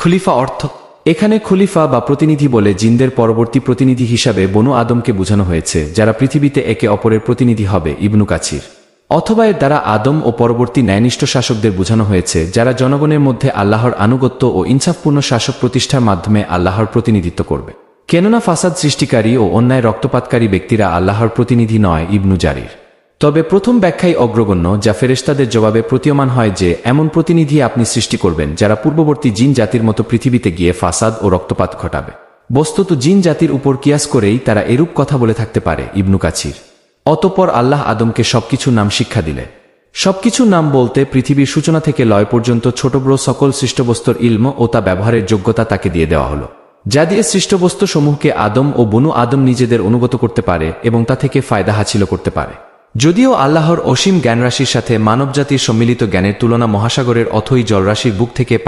খলিফা অর্থ, এখানে খলিফা বা প্রতিনিধি বলে জিনদের পরবর্তী প্রতিনিধি হিসাবে বনু আদমকে বোঝানো হয়েছে, যারা পৃথিবীতে একে অপরের প্রতিনিধি হবে, ইবনু কাছির অথবা এর দ্বারা আদম ও পরবর্তী ন্যায়নিষ্ঠ শাসকদের বোঝানো হয়েছে, যারা জনগণের মধ্যে আল্লাহর আনুগত্য ও ইনসাফপূর্ণ শাসক প্রতিষ্ঠার মাধ্যমে আল্লাহর প্রতিনিধিত্ব করবে। কেননা ফাসাদ সৃষ্টিকারী ও অন্যায় রক্তপাতকারী ব্যক্তিরা আল্লাহর প্রতিনিধি নয়, ইবনু জারির। তবে প্রথম ব্যাখ্যাই অগ্রগণ্য, যা ফেরেশতাদের জবাবে প্রতীয়মান হয় যে, এমন প্রতিনিধি আপনি সৃষ্টি করবেন যারা পূর্ববর্তী জিন জাতির মতো পৃথিবীতে গিয়ে ফাসাদ ও রক্তপাত ঘটাবে। বস্তুত জিন জাতির উপর কিয়াস করেই তারা এরূপ কথা বলে থাকতে পারে, ইবনু কাছির অতপর আল্লাহ আদমকে সবকিছুর নাম শিক্ষা দিলে। সবকিছুর নাম বলতে পৃথিবীর সূচনা থেকে লয় পর্যন্ত ছোট বড় সকল সৃষ্টবস্তুর ইলম ও তা ব্যবহারের যোগ্যতা তাকে দিয়ে দেওয়া হলো। যা দিয়ে সৃষ্টবস্তু সমূহকে আদম ও বনু আদম নিজেদের অনুগত করতে পারে এবং তা থেকে ফায়দা হাসিল করতে পারে। যদিও আল্লাহর অসীম জ্ঞানরাশির সাথে মানবজাতির সম্মিলিত জ্ঞানের তুলনা মহাসাগরের অথই জলরাশির বুক থেকে